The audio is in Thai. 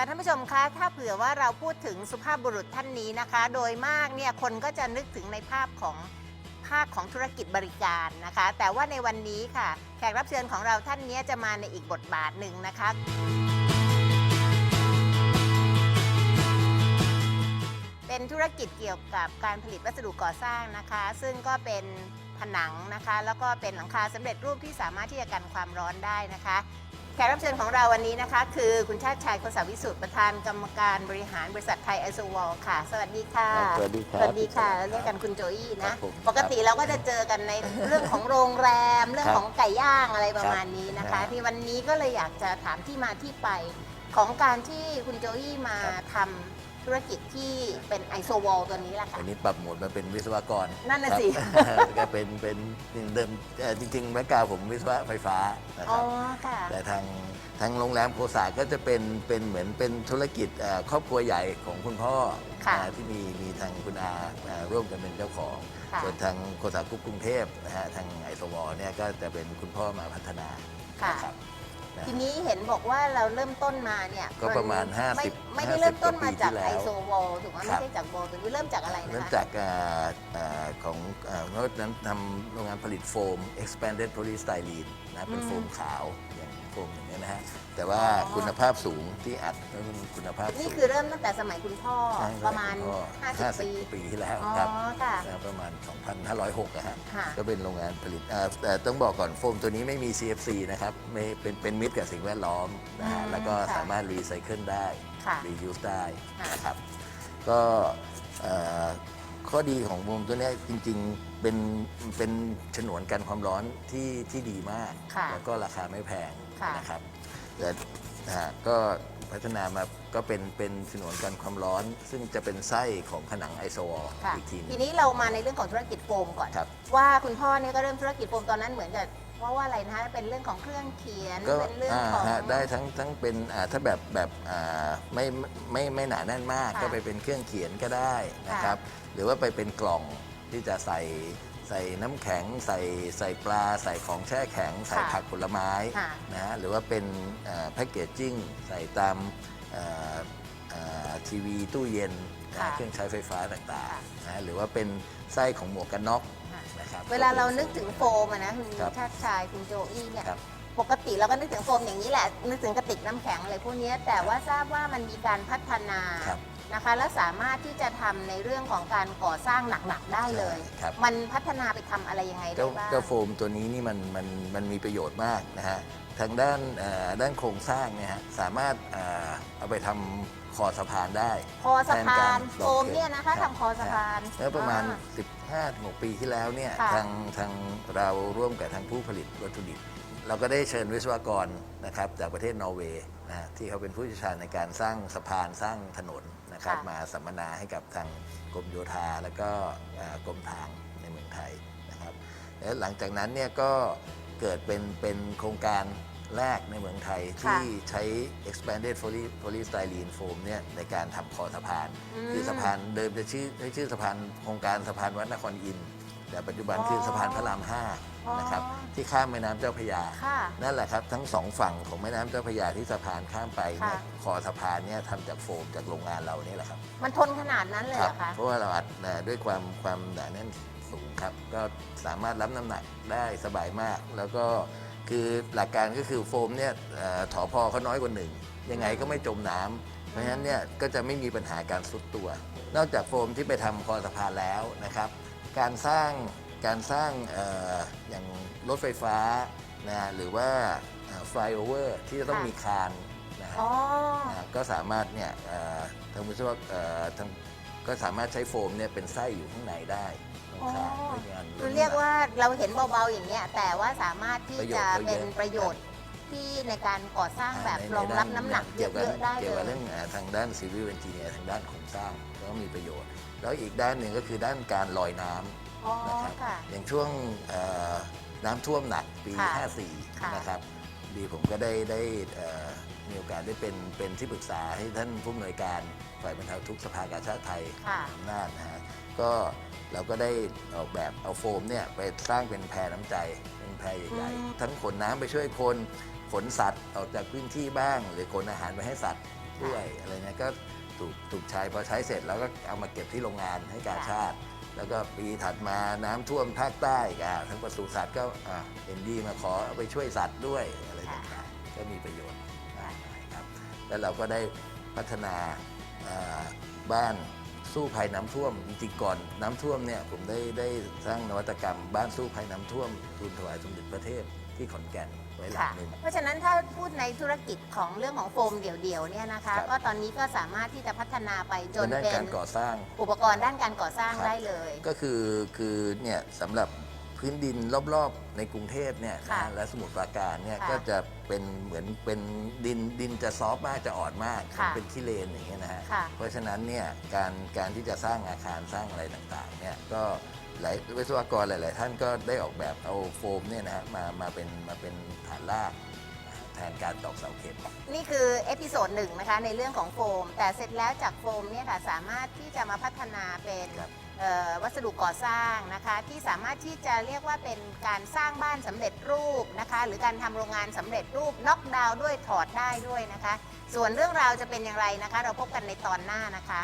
ค่ะท่านผู้ชมคะถ้าเผื่อว่าเราพูดถึงสุภาพบุรุษท่านนี้นะคะ โดยมากเนี่ยคนก็จะนึกถึงในภาพของภาคของธุรกิจบริการนะคะ แต่ว่าในวันนี้ค่ะ แขกรับเชิญของเราท่านนี้จะมาในอีกบทบาทหนึ่งนะคะ เป็นธุรกิจเกี่ยวกับการผลิตวัสดุก่อสร้างนะคะ ซึ่งก็เป็นผนังนะคะ แล้วก็เป็นหลังคาสำเร็จรูปที่สามารถที่จะกันความร้อนได้นะคะ แขกรับเชิญของเราวันนี้นะคะ คือคุณชาติชายโคสาวิสุทธิ์ประธานกรรมการบริหารบริษัทไทยไอโซวอลค่ะ สวัสดีค่ะครับสวัสดีครับสวัสดีค่ะเรียกกันคุณโจอี้ครันะ บผมปกติเราก็จะเจอกันใน เรื่องของโรงแรม เรื่องครับของไก่ย่างอะไรประมาณนี้นะครัคะบที่วันนี้ก็เลยอยากจะถามที่มาที่ไปของการที่คุณโจอี้มาครับทำ ธุรกิจที่เป็นไอโซวอลตัวนี้แหละค่ะ อันนี้ปรับโหมดมาเป็นวิศวกรนั่นน่ะครับสิก็เป็นเป็นเดิมเอ่อจริงๆแบ็กกราวผมวิศวะไฟฟ้านะคอ๋อรับ ค่ะ แต่ทางทางโรงแรมโคสาก็จะเป็นเป็นเหมือนเป็นธุรกิจเอ่อครอบครัวใหญ่ของคุณพ่อค่ะนะที่มีมีทางคุณอาเอ่อร่วมกันเป็นเจ้าของ ค่ะส่วนทางโคสากรุ๊ปกรุงเทพนะฮะทางไอสวเนี่ยก็จะเป็นคุณพ่อมาพัฒนาค่ะ นะครับนะ ทีนี้เห็นบอกว่าเราเริ่มต้นมาเนี่ยก็ประมาณนไม่50ไม่ได้เริ่มต้นมาจาก50กว่าปีที่ไอแล้วโซวอลถูกไหมครัไม่บ ใช่จากวอลตัวนี้เริ่มจากอะไรนะเริ่มคะจากอ่าอ่าของอ่าเมื่อนั้นทำโรงงานผลิตโฟม expanded polystyrene นะเป็นอืม โฟมขาว อย่างโฟมอย่างนี้ยนะฮะแต่ว่าอ๋อคุณภาพสูงที่อัดก็เป็นคุณภาพสูงนี่คือเริ่มตั้งแต่สมัยคุณพ่อใช่ประมาณ ก็50 ปี 50 ปีที่แล้วอ๋อ ครับค่ะ นะประมาณ 2,506นะฮะค่ะ ก็เป็นโรงงานผลิตอ่าแต่ต้องบอกก่อนโฟมตัวนี้ไม่มี CFC นะครับไม่เป็นเป็นมิตรกับสิ่งแวดล้อมนะฮะอืมแล้วก็ค่ะ สามารถรีไซเคิลได้ ค่ะ reuse ได้ค่ะนะครับ ก็เอ่อข้อดีของโฟมตัวเนี้ยจริงๆเป็นเป็นฉนวนกันความร้อนที่ที่ดีมาก ค่ะแล้วก็ราคาไม่แพง ค่ะนะครับแต่นะฮะก็พัฒนามาก็เป็นเป็นฉนวนกันความร้อน ซึ่งจะเป็นไส้ของผนังไอโซวอลค่ะ อีกทีหนึทีงนี้เรามาในเรื่องของธุรกิจโฟมก่อน ครับ ว่าคุณพ่อเนี่ยก็เริ่มธุรกิจโฟมตอนนั้นเหมือนกับว่าว่าอะไรนะคะเป็นเรื่องของเครื่องเขียนก็เป็นเรื่องอ่าของ ฮะได้ทั้งทั้งเป็นอ่าถ้าแบบแบบอ่าไม่ไม่ไม่หนาแน่นมาก ค่ะก็ไปเป็นเครื่องเขียนก็ได้นะครับ หรือว่าไปเป็นกล่องที่จะใส่ ใส่น้ำแข็ง ใส่ใส่ปลา ใส่ของแช่แข็ง ใส่ค่ะผักผลไม้ค่ะ นะฮะหรือว่าเป็นแพ็กเกจจิ้งใส่ตามทีวีตู้เย็นนะค่ะเครื่องใช้ไฟฟ้าต่างค่ะๆนะฮะหรือว่าเป็นไส้ของหมวกกันน็อกค่ะ นะครับ เวลาเรานึกถึงโฟมอะนะคุณครับชาติชายคุณโจอี้เนี่ย ครับ ปกติเราก็นึกถึงโฟมอย่างนี้แหละ นึกถึงกระติกน้ำแข็งอะไรพวกเนี้ยแต่ว่าทราบว่ามันมีการพัฒนาครับนะคะ และสามารถที่จะทำในเรื่องของการก่อสร้างหนักๆได้เลย ใช่ครับ มันพัฒนาไปทำอะไรยังไงก็ได้บ้างก็โฟมตัวนี้นี่มันมันมันมีประโยชน์มากนะฮะทางด้านเอ่อด้านโครงสร้างเนี่ยฮะสามารถเอ่อเอาไปทำคอสะพานได้ คอสะพานแทนการโฟมเนี่ยนะคะรับ ทำคอสะพาน แล้วประมาณอ่15ถึง6ปีที่แล้วเนี่ยค่ะ ทางทางเราร่วมกับทางผู้ผลิตวัตถุดิบ เราก็ได้เชิญวิศวกรนะครับจากประเทศนอร์เวย์นะที่เขาเป็นผู้เชี่ยวชาญในการสร้างสะพานสร้างถนนนะครับค่ะ มาสัมมนาให้กับทางกรมโยธาแล้วก็เอ่อกรมทางในเมืองไทยนะครับแล้วหลังจากนั้นเนี่ยก็เกิดเป็นเป็นโครงการแรกในเมืองไทย ค่ะที่ใช้ expanded poly polystyrene foam เนี่ยในการทำคอสะพาน อืมคือสะพานเดิมจะชื่อใช้ชื่อสะพานโครงการสะพานวัดนครอินทร์แต่ปัจจุบันอ๋อคือสะพานพระรามห้าอ๋อ นะครับที่ข้ามแม่น้ำเจ้าพระยา ค่ะ นั่นแหละครับทั้งสองฝั่งของแม่น้ำเจ้าพระยาที่สะพานข้ามไปเนี่ยค่ะ คอสะพานเนี่ยทำจากโฟมจากโรงงานเราเนี่ยแหละครับมันทนขนาดนั้นเลยเหรอคะ เพราะว่าเราอัดเอ่อด้วยความความหนาแน่นสูงครับ ก็สามารถรับน้ำหนักได้สบายมาก แล้วก็คือหลักการก็คือโฟมเนี่ยเอ่อถอพอเขาน้อยกว่าหนึ่งยังไงก็ไม่จมน้ำเพราะฉะนั้นเนี่ยก็จะไม่มีปัญหาการซุดตัว นอกจากโฟมที่ไปทำคอสะพานแล้วนะครับ การสร้าง การสร้างเอออย่างรถไฟฟ้านะหรือว่าฟลายโอเวอร์ที่จะต้องค่ะมีคานนะฮะอ๋อนะก็สามารถเนี่ยเอ่อทางวิศวะเอ่อทางก็สามารถใช้โฟมเนี่ยเป็นไส้อยู่ข้างในได้ตรงอ๋อคานด้วยงานคือเรียกว่าเราเห็นเบาๆอย่างเงี้ยแต่ว่าสามารถที่จะเป็นประโยชน์ที่ในการก่อสร้างแบบในรองรับน้ำหนักเยเกี่ยวกับอะๆได้เกี่ยวเลกับยเรื่องเอ่อทางด้านซีวิลเอนจิเนียร์ทางด้านโครงสร้างก็มีประโยชน์ แล้วอีกด้านหนึ่งก็คือด้านการลอยน้ำ อ๋อนะครับค่ะ อย่างช่วงเอ่อน้ำท่วมหนักปี ค่ะค่ะ54 นะครับดีผมก็ได้ได้เอ่อมีโอกาสได้เป็นเป็นที่ปรึกษาให้ท่านผู้อำนวยการฝ่ายบรรเทาทุกข์สภากาชาติไทยค่ะ อำนาจนะฮะก็เราก็ได้ออกแบบเอาโฟมเนี่ยไปสร้างเป็นแพรน้ำใจเป็นแพรใหญ่อืม ๆ ทั้งขนน้ำไปช่วยคนขนสัตว์ออกจากพื้นที่บ้าง หรือขนอาหารไปให้สัตว์ด้วยอะไรเนี่ยก็ ถูกถูกใช้พอใช้เสร็จแล้วก็เอามาเก็บที่โรงงานให้กาค่ะชาติ แล้วก็ปีถัดมาน้ำท่วมภาคใต้อ่าทั้งปศุสัตว์ก็อ่าเอ็นดีมาขอเอาไปช่วยสัตว์ด้วยอะไรต่างๆก็มีประโยชน์มากมายครับแล้วเราก็ได้พัฒนาอ่าบ้านสู้ภัยน้ำท่วมจริงๆก่อนน้ำท่วมเนี่ยผมได้ได้สร้างนวัตกรรมบ้านสู้ภัยน้ำท่วมทูลถวายสมเด็จพระเทพที่ขอนแก่น ไว้หลังค่ะหนึ่ง เพราะฉะนั้นถ้าพูดในธุรกิจของเรื่องของโฟมเดี่ยวๆเนี่ยนะคะ ครับ ก็ตอนนี้ก็สามารถที่จะพัฒนาไปจนด้านเป็นการก่อสร้าง อุปกรณ์ด้านการก่อสร้างครับ ได้เลย ก็คือคือเนี่ยสำหรับพื้นดินรอบๆ ในกรุงเทพเนี่ยค่ะนะและสมุทรปราการเนี่ยค่ะก็จะเป็นเหมือนเป็นดินดินจะซอฟต์มากจะอ่อนมากค่ะ เป็นขี้เลนอย่างเงี้ยนะฮะ ค่ะ เพราะฉะนั้นเนี่ยการการที่จะสร้างอาคารสร้างอะไรต่างๆเนี่ยก็ หลายวิศวกรหลาย ๆ ท่านก็ได้ออกแบบเอาโฟมเนี่ยนะฮะมามาเป็นมาเป็นฐานรากแทนการตอกเสาเข็ม นี่คือเอพิโซดหนึ่งนะคะในเรื่องของโฟม แต่เสร็จแล้วจากโฟมเนี่ยค่ะสามารถที่จะมาพัฒนาเป็นครับเอ่อวัสดุก่อสร้างนะคะ ที่สามารถที่จะเรียกว่าเป็นการสร้างบ้านสำเร็จรูปนะคะ หรือการทำโรงงานสำเร็จรูปน็อกดาวน์ด้วยถอดได้ด้วยนะคะ ส่วนเรื่องราวจะเป็นอย่างไรนะคะ เราพบกันในตอนหน้านะคะ